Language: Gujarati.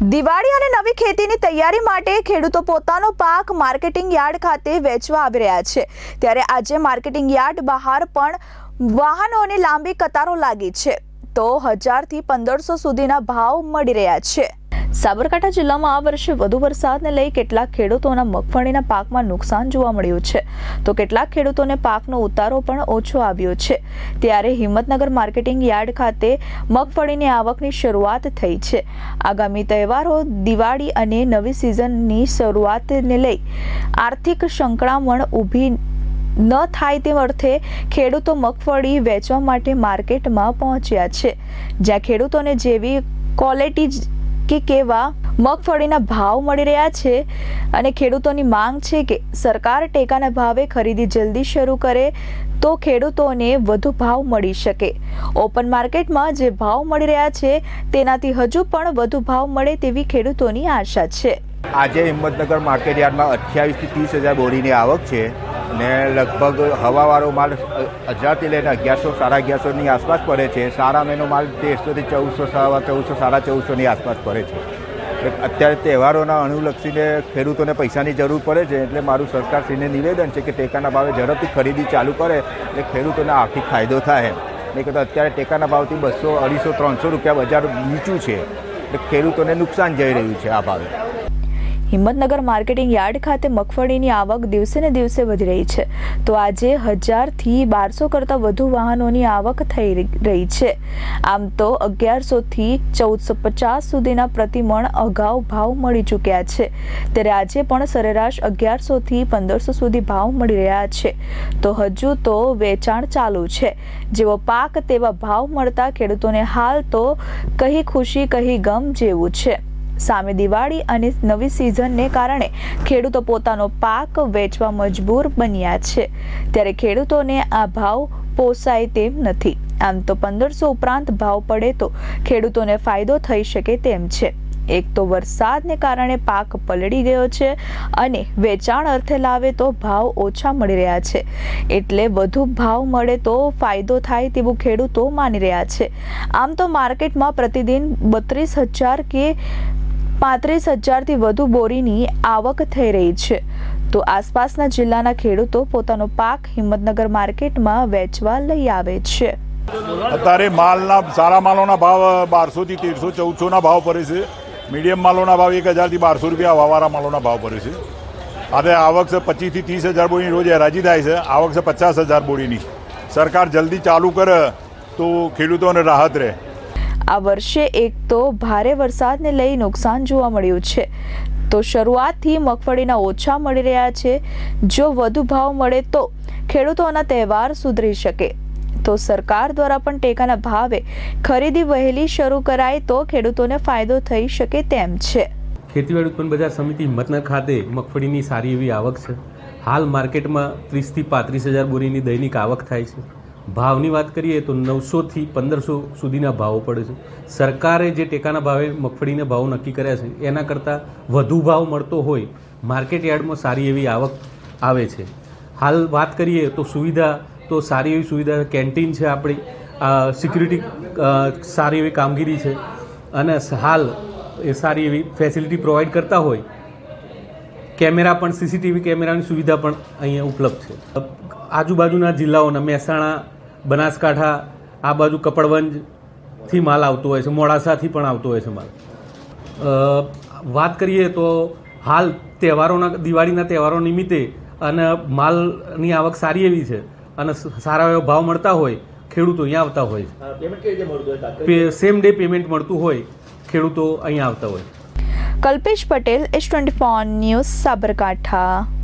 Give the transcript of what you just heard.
દિવાળી અને નવી ખેતીની તૈયારી માટે ખેડૂતો પોતાનો પાક માર્કેટિંગ યાર્ડ ખાતે વેચવા આવી રહ્યા છે. ત્યારે આજે માર્કેટિંગ યાર્ડ બહાર પણ વાહનોની લાંબી કતારો લાગી છે. તો હજારથી પંદરસો સુધીના ભાવ મળી રહ્યા છે. સાબરકાંઠા જિલ્લામાં આ વર્ષે વધુ વરસાદને લઈ કેટલાક ખેડૂતોના મગફળીના પાકમાં નુકસાન જોવા મળ્યું છે. તો કેટલાક ખેડૂતોને પાકનો ઉતારો પણ ઓછો આવ્યો છે. ત્યારે હિંમતનગર માર્કેટિંગ યાર્ડ ખાતે મગફળીની આવકની શરૂઆત થઈ છે. આગામી તહેવારો, દિવાળી અને નવી સિઝનની શરૂઆતને લઈ આર્થિક સંકળામણ ઊભી ન થાય તે અર્થે ખેડૂતો મગફળી વેચવા માટે માર્કેટમાં પહોંચ્યા છે. જ્યાં ખેડૂતોને જેવી ક્વોલિટી કે કેવા મગફળીના ભાવ મળી રહ્યા છે અને ખેડૂતોની માંગ છે કે સરકાર ટેકાના ભાવે ખરીદી જલ્દી શરૂ કરે તો ખેડૂતોને વધુ ભાવ મળી શકે. ઓપન માર્કેટમાં જે ભાવ મળી રહ્યા છે તેનાથી હજુ પણ વધુ ભાવ મળે તેવી ખેડૂતોની આશા છે. આજે હિંમતનગર માર્કેટ યાર્ડમાં અઠ્યાવીસથી ત્રીસ હજાર બોરીની આવક છે. ને લગભગ હવાવાળો માલ હજારથી લઈને અગિયારસો, સાડા અગિયારસોની આસપાસ પડે છે. સારા મહિનો માલ તેરસોથી ચૌદસો, સાડા ચૌદસો, સાડા ચૌદસોની આસપાસ પડે છે. અત્યારે તહેવારોના અણુલક્ષીને ખેડૂતોને પૈસાની જરૂર પડે છે, એટલે મારું સરકારશ્રીને નિવેદન છે કે ટેકાના ભાવે ઝડપથી ખરીદી ચાલુ કરે, એટલે ખેડૂતોને આર્થિક ફાયદો થાય નહીં કે અત્યારે ટેકાના ભાવથી બસો, અઢીસો, ત્રણસો રૂપિયા બજાર નીચું છે. એટલે ખેડૂતોને નુકસાન જઈ રહ્યું છે આ ભાવે. હિંમતનગર માર્કેટિંગ યાર્ડ ખાતે મગફળીની આવક દિવસે ને દિવસે વધી રહી છે. તો આજે હજારથી બારસો કરતાં વધુ વાહનોની આવક થઈ રહી છે. આમ તો અગિયારસોથી ચૌદસો પચાસ સુધીના પ્રતિમણ અગાઉ ભાવ મળી ચૂક્યા છે. ત્યારે આજે પણ સરેરાશ અગિયારસોથી પંદરસો સુધી ભાવ મળી રહ્યા છે. તો હજુ તો વેચાણ ચાલુ છે. જેવો પાક તેવા ભાવ મળતા ખેડૂતોને હાલ તો કહી ખુશી કહી ગમ જેવું છે. સામે દિવાળી અને નવી સિઝનને કારણે ખેડૂતો પોતાનો પાક વેચવા મજબૂર બન્યા છે. ત્યારે ખેડૂતોને આ ભાવ પોસાય તેમ નથી. આમ તો પંદરસો ઉપરાંત ભાવ પડે તો ખેડૂતોને ફાયદો થઈ શકે તેમ છે. એક તો વરસાદને કારણે પાક પલળી ગયો છે અને વેચાણ અર્થે લાવે તો ભાવ ઓછા મળી રહ્યા છે. એટલે વધુ ભાવ મળે તો ફાયદો થાય તેવું ખેડૂતો માની રહ્યા છે. આમ તો માર્કેટમાં પ્રતિદિન બત્રીસ હજાર કે પાંત્રીસ હજારથી વધુ બોરીની આવક થઈ રહી છે. તો આસપાસના જિલ્લાના ખેડૂતો પોતાનો પાક હિંમતનગર માર્કેટમાં વેચવા લઈ આવે છે. અત્યારે માલના સારા માલોના ભાવ બારસોથી તેરસો, ચૌદસોના ભાવ પડે છે. મીડિયમ માલોના ભાવ એક હજારથી બારસો રૂપિયા, વાવારા માલોના ભાવ પડે છે. આજે આવક છે પચીસથી ત્રીસ હજાર બોરીની, રોજ હરાજી થાય છે. આવક છે પચાસ હજાર બોરીની. સરકાર જલ્દી ચાલુ કરે તો ખેડૂતોને રાહત રહે. આ વર્ષે એક તો ભારે વરસાદને લઈ નુકસાન જોવા મળ્યું છે. તો શરૂઆતથી મગફળીના ઓછા મળી રહ્યા છે. જો વધુ ભાવ મળે તો ખેડૂતોના તહેવાર સુધરી શકે. તો સરકાર દ્વારા પણ ટેકાના ભાવે ખરીદી વહેલી શરૂ કરાય તો ખેડૂતોને ફાયદો થઈ શકે તેમ છે. ખેતીવાડી ઉત્પન્ન બજાર સમિતિ હિંમતનગર ખાતે મગફળીની સારી એવી આવક છે. હાલ માર્કેટમાં ત્રીસથી પાંત્રીસ હજાર બોરીની દૈનિક આવક થાય છે. ભાવની વાત કરીએ તો નવસોથી પંદરસો સુધીના ભાવો પડે છે. સરકારે જે ટેકાના ભાવે મગફળીના ભાવ નક્કી કર્યા છે, એના કરતાં વધુ ભાવ મળતો હોય માર્કેટ યાર્ડમાં સારી એવી આવક આવે છે. હાલ વાત કરીએ તો સુવિધા, તો સારી એવી સુવિધા, કેન્ટીન છે આપણી સિક્યુરિટી સારી એવી કામગીરી છે અને હાલ એ સારી એવી ફેસિલિટી પ્રોવાઈડ કરતા હોય, કેમેરા પણ, સીસીટીવી કેમેરાની સુવિધા પણ અહીંયા ઉપલબ્ધ છે. આજુબાજુના જિલ્લાઓના મહેસાણા બનાસકાંઠા આ બાજુ કપડવંજથી માલ આવતો હોય છે મોડાસાથી પણ આવતો હોય છે માલ. વાત કરીએ તો હાલ તહેવારોના દિવાળીના તહેવારો નિમિત્તે અને માલની આવક સારી એવી છે અને સારા એવા ભાવ મળતા હોય ખેડૂતો અહીંયા આવતા હોય છે. સેમ ડે પેમેન્ટ મળતું હોય? ખેડૂતો અહીંયા આવતા હોય. Kalpesh Patel S twenty four news Sabarkantha.